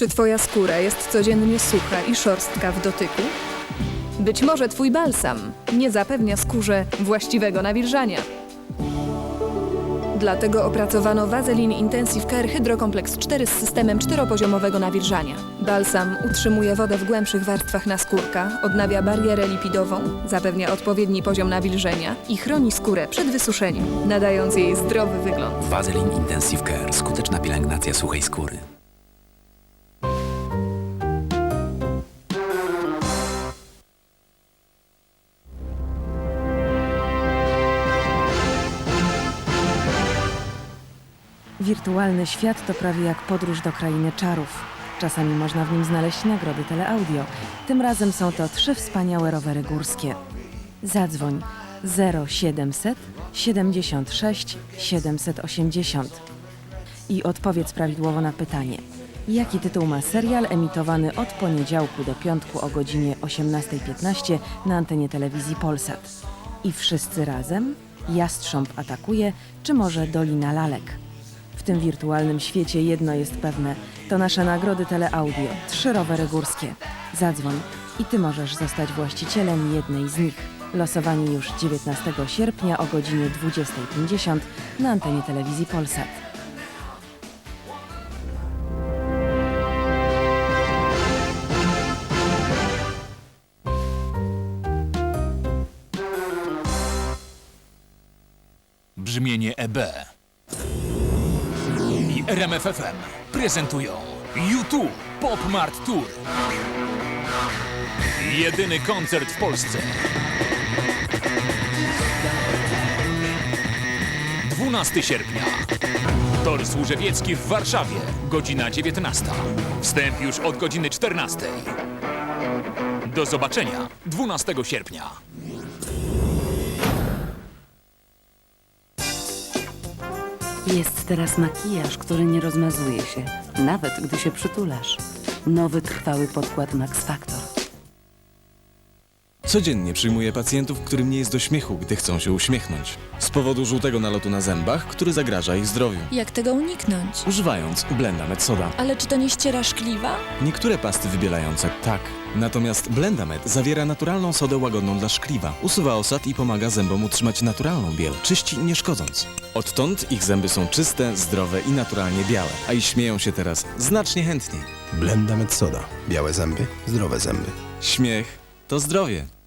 Czy twoja skóra jest codziennie sucha i szorstka w dotyku? Być może twój balsam nie zapewnia skórze właściwego nawilżania. Dlatego opracowano Vaseline Intensive Care Hydrokomplex 4 z systemem czteropoziomowego nawilżania. Balsam utrzymuje wodę w głębszych warstwach naskórka, odnawia barierę lipidową, zapewnia odpowiedni poziom nawilżenia i chroni skórę przed wysuszeniem, nadając jej zdrowy wygląd. Vaseline Intensive Care. Skuteczna pielęgnacja suchej skóry. Wirtualny świat to prawie jak podróż do krainy czarów. Czasami można w nim znaleźć nagrody teleaudio. Tym razem są to trzy wspaniałe rowery górskie. Zadzwoń 0700 76 780 i odpowiedz prawidłowo na pytanie. Jaki tytuł ma serial emitowany od poniedziałku do piątku o godzinie 18.15 na antenie telewizji Polsat? I wszyscy razem? Jastrząb atakuje, czy może Dolina Lalek? W tym wirtualnym świecie jedno jest pewne, to nasze nagrody teleaudio, trzy rowery górskie. Zadzwoń i ty możesz zostać właścicielem jednej z nich. Losowanie już 19 sierpnia o godzinie 20.50 na antenie telewizji Polsat. Brzmienie EB RMFFM prezentują YouTube Pop Mart Tour. Jedyny koncert w Polsce. 12 sierpnia. Tor Służewiecki w Warszawie, godzina 19. Wstęp już od godziny 14. Do zobaczenia 12 sierpnia. Jest teraz makijaż, który nie rozmazuje się, nawet gdy się przytulasz. Nowy trwały podkład Max Factor. Codziennie przyjmuję pacjentów, którym nie jest do śmiechu, gdy chcą się uśmiechnąć. Z powodu żółtego nalotu na zębach, który zagraża ich zdrowiu. Jak tego uniknąć? Używając Blendamed Soda. Ale czy to nie ściera szkliwa? Niektóre pasty wybielające tak. Natomiast Blendamed zawiera naturalną sodę łagodną dla szkliwa. Usuwa osad i pomaga zębom utrzymać naturalną biel. Czyści nie szkodząc. Odtąd ich zęby są czyste, zdrowe i naturalnie białe. A i śmieją się teraz znacznie chętniej. Blenda Med Soda. Białe zęby, zdrowe zęby. Śmiech to zdrowie.